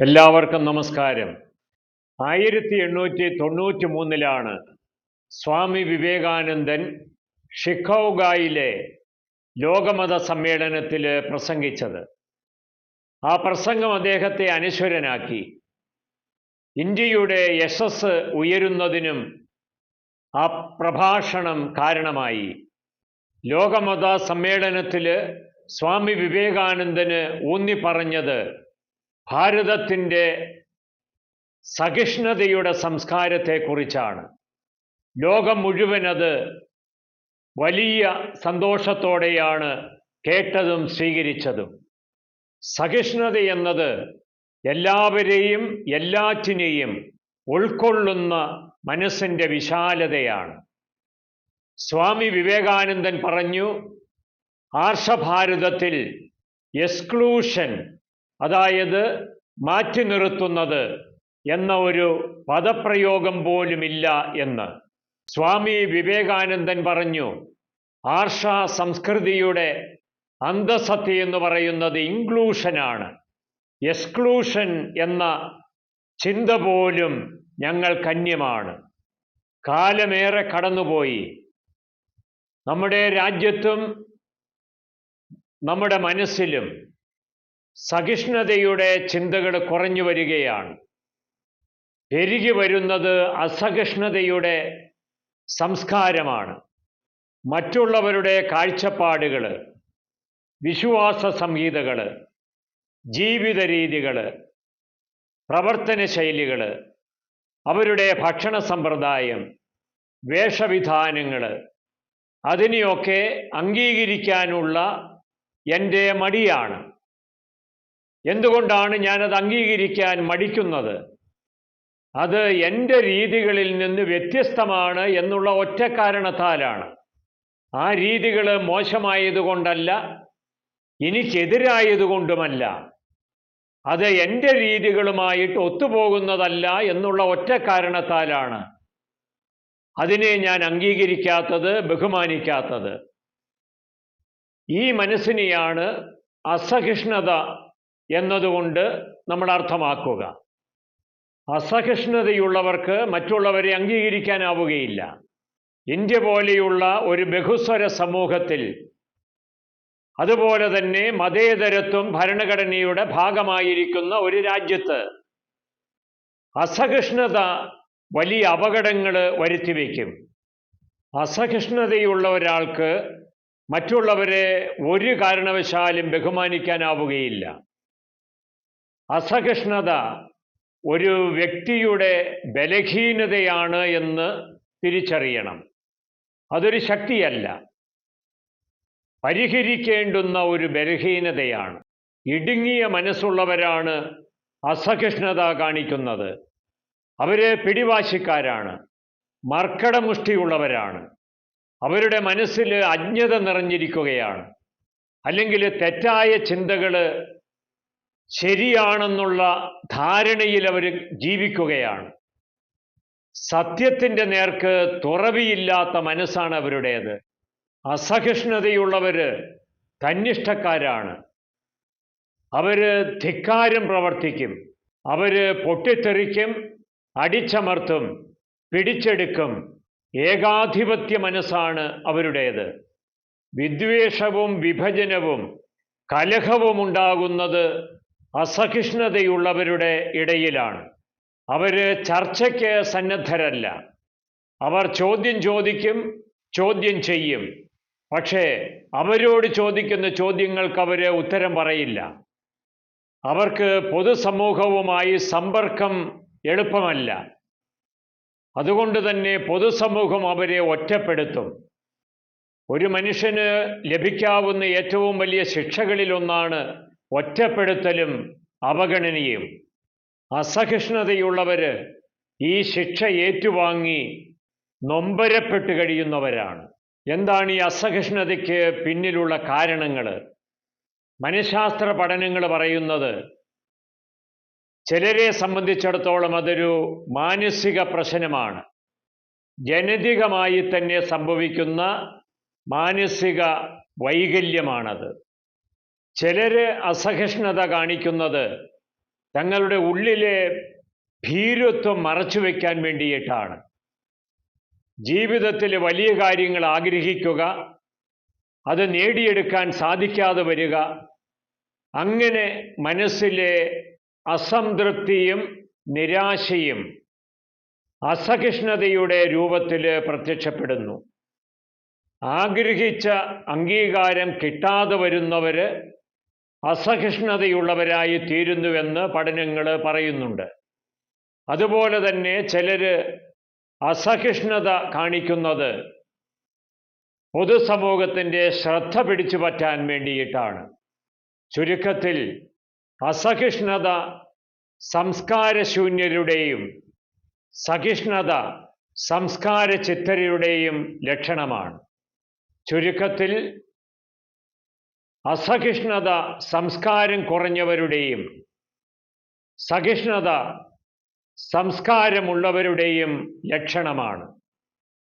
എല്ലാവർക്കും നമസ്കാരം. ആയിരത്തി എണ്ണൂറ്റി തൊണ്ണൂറ്റി മൂന്നിലാണ് സ്വാമി വിവേകാനന്ദൻ ഷിഖൗഗായിലെ ലോകമത സമ്മേളനത്തിൽ പ്രസംഗിച്ചത്. ആ പ്രസംഗം അദ്ദേഹത്തെ അനശ്വരനാക്കി. ഇന്ത്യയുടെ യശസ് ഉയരുന്നതിനും ആ പ്രഭാഷണം കാരണമായി. ലോകമത സമ്മേളനത്തിൽ സ്വാമി വിവേകാനന്ദന് ഊന്നി പറഞ്ഞത് ഭാരതത്തിന്റെ സഹിഷ്ണുതയുടെ സംസ്കാരത്തെക്കുറിച്ചാണ്. ലോകം മുഴുവൻ അത് വലിയ സന്തോഷത്തോടെയാണ് കേട്ടതും സ്വീകരിച്ചതും. സഹിഷ്ണുത എന്നത് എല്ലാവരെയും എല്ലാറ്റിനെയും ഉൾക്കൊള്ളുന്ന മനസ്സിന്റെ വിശാലതയാണ്. സ്വാമി വിവേകാനന്ദൻ പറഞ്ഞു ആർഷഭാരതത്തിൽ എക്സ്ക്ലൂഷൻ അതായത് മാറ്റി നിർത്തുന്നത് എന്ന ഒരു പദപ്രയോഗം പോലുമില്ല എന്ന്. സ്വാമി വിവേകാനന്ദൻ പറഞ്ഞു ആർഷ സംസ്കൃതിയുടെ അന്തസത്തി എന്ന് പറയുന്നത് ഇൻക്ലൂഷനാണ്. എക്സ്ക്ലൂഷൻ എന്ന ചിന്ത പോലും ഞങ്ങൾ കന്യമാണ്. കാലമേറെ കടന്നുപോയി. നമ്മുടെ രാജ്യത്തും നമ്മുടെ മനസ്സിലും സഹിഷ്ണുതയുടെ ചിന്തകൾ കുറഞ്ഞു വരികയാണ്. പെരുകി വരുന്നത് അസഹിഷ്ണുതയുടെ സംസ്കാരമാണ്. മറ്റുള്ളവരുടെ കാഴ്ചപ്പാടുകൾ വിശ്വാസ സംഹിതകൾ ജീവിത രീതികൾ പ്രവർത്തന ശൈലികൾ അവരുടെ ഭക്ഷണ സമ്പ്രദായം വേഷവിധാനങ്ങൾ അതിനെയൊക്കെ അംഗീകരിക്കാനുള്ള എന്റെ മടിയാണ്. എന്തുകൊണ്ടാണ് ഞാനത് അംഗീകരിക്കാൻ മടിക്കുന്നത്? അത് എന്റെ രീതികളിൽ നിന്ന് വ്യത്യസ്തമാണ് എന്നുള്ള ഒറ്റ കാരണത്താലാണ്. ആ രീതികൾ മോശമായതുകൊണ്ടല്ല എനിക്കെതിരായതുകൊണ്ടുമല്ല അത് എന്റെ രീതികളുമായിട്ട് ഒത്തുപോകുന്നതല്ല എന്നുള്ള ഒറ്റ കാരണത്താലാണ്. അതിനെ ഞാൻ അംഗീകരിക്കാത്തത് ബഹുമാനിക്കാത്തത്. ഈ മനസ്സിനെയാണ് അസഹിഷ്ണുത എന്നതുകൊണ്ട് നമ്മൾ അർത്ഥമാക്കുക. അസഹിഷ്ണുതയുള്ളവർക്ക് മറ്റുള്ളവരെ അംഗീകരിക്കാനാവുകയില്ല. ഇന്ത്യ പോലെയുള്ള ഒരു ബഹുസ്വര സമൂഹത്തിൽ അതുപോലെ തന്നെ മതേതരത്വം ഭരണഘടനയുടെ ഭാഗമായിരിക്കുന്ന ഒരു രാജ്യത്ത് അസഹിഷ്ണുത വലിയ അപകടങ്ങൾ വരുത്തിവെക്കും. അസഹിഷ്ണുതയുള്ള ഒരാൾക്ക് മറ്റുള്ളവരെ ഒരു കാരണവശാലും ബഹുമാനിക്കാനാവുകയില്ല. അസഹിഷ്ണുത ഒരു വ്യക്തിയുടെ ബലഹീനതയാണ് എന്ന് തിരിച്ചറിയണം. അതൊരു ശക്തിയല്ല. പരിഹരിക്കേണ്ടുന്ന ഒരു ബലഹീനതയാണ്. ഇടുങ്ങിയ മനസ്സുള്ളവരാണ് അസഹിഷ്ണുത കാണിക്കുന്നത്. അവരെ പിടിവാശിക്കാരാണ്. മർക്കടമുഷ്ടിയുള്ളവരാണ്. അവരുടെ മനസ്സിൽ അജ്ഞത നിറഞ്ഞിരിക്കുകയാണ്. അല്ലെങ്കിൽ തെറ്റായ ചിന്തകൾ ശരിയാണെന്നുള്ള ധാരണയിൽ അവർ ജീവിക്കുകയാണ്. സത്യത്തിന്റെ നേർക്ക് തുറവിയില്ലാത്ത മനസ്സാണ് അവരുടേത്. അസഹിഷ്ണുതയുള്ളവർ തന്നിഷ്ടക്കാരാണ്. അവർ ധിക്കാരം പ്രവർത്തിക്കും. അവർ പൊട്ടിത്തെറിക്കും അടിച്ചമർത്തും പിടിച്ചെടുക്കും. ഏകാധിപത്യ മനസ്സാണ് അവരുടേത്. വിദ്വേഷവും വിഭജനവും കലഹവും ഉണ്ടാകുന്നത് അസഹിഷ്ണുതയുള്ളവരുടെ ഇടയിലാണ്. അവർ ചർച്ചയ്ക്ക് സന്നദ്ധരല്ല. അവർ ചോദ്യം ചോദിക്കും ചോദ്യം ചെയ്യും. പക്ഷേ അവരോട് ചോദിക്കുന്ന ചോദ്യങ്ങൾക്ക് അവർ ഉത്തരം പറയില്ല. അവർക്ക് പൊതുസമൂഹവുമായി സമ്പർക്കം എളുപ്പമല്ല. അതുകൊണ്ട് തന്നെ പൊതുസമൂഹം അവരെ ഒറ്റപ്പെടുത്തും. ഒരു മനുഷ്യന് ലഭിക്കാവുന്ന ഏറ്റവും വലിയ ശിക്ഷകളിലൊന്നാണ് ഒറ്റപ്പെടുത്തലും അവഗണനയും അസഹിഷ്ണുതയുള്ളവർ ഈ ശിക്ഷ ഏറ്റുവാങ്ങി നൊമ്പരപ്പെട്ട് കഴിയുന്നവരാണ്. എന്താണ് ഈ അസഹിഷ്ണുതയ്ക്ക് പിന്നിലുള്ള കാരണങ്ങൾ മനഃശാസ്ത്ര പഠനങ്ങൾ പറയുന്നത് ചിലരെ സംബന്ധിച്ചിടത്തോളം അതൊരു മാനസിക പ്രശ്നമാണ്. ജനതികമായി തന്നെ സംഭവിക്കുന്ന മാനസിക വൈകല്യമാണത്. ചിലര് അസഹിഷ്ണുത കാണിക്കുന്നത് തങ്ങളുടെ ഉള്ളിലെ ഭീരുത്വം മറച്ചു വയ്ക്കാൻ വേണ്ടിയിട്ടാണ്. ജീവിതത്തിലെ വലിയ കാര്യങ്ങൾ ആഗ്രഹിക്കുക അത് നേടിയെടുക്കാൻ സാധിക്കാതെ വരിക അങ്ങനെ മനസ്സിലെ അസംതൃപ്തിയും നിരാശയും അസഹിഷ്ണുതയുടെ രൂപത്തിൽ പ്രത്യക്ഷപ്പെടുന്നു. ആഗ്രഹിച്ച അംഗീകാരം കിട്ടാതെ വരുന്നവർ അസഹിഷ്ണുതയുള്ളവരായി തീരുന്നുവെന്ന് പഠനങ്ങൾ പറയുന്നുണ്ട്. അതുപോലെ തന്നെ ചിലർ അസഹിഷ്ണുത കാണിക്കുന്നത് പൊതുസമൂഹത്തിന്റെ ശ്രദ്ധ പിടിച്ചു പറ്റാൻ വേണ്ടിയിട്ടാണ്. ചുരുക്കത്തിൽ അസഹിഷ്ണുത സംസ്കാരശൂന്യരുടെയും സഹിഷ്ണുത സംസ്കാര ചിത്തരുടെയും ലക്ഷണമാണ്. ചുരുക്കത്തിൽ അസഹിഷ്ണുത സംസ്കാരം കുറഞ്ഞവരുടെയും സഹിഷ്ണുത സംസ്കാരമുള്ളവരുടെയും ലക്ഷണമാണ്.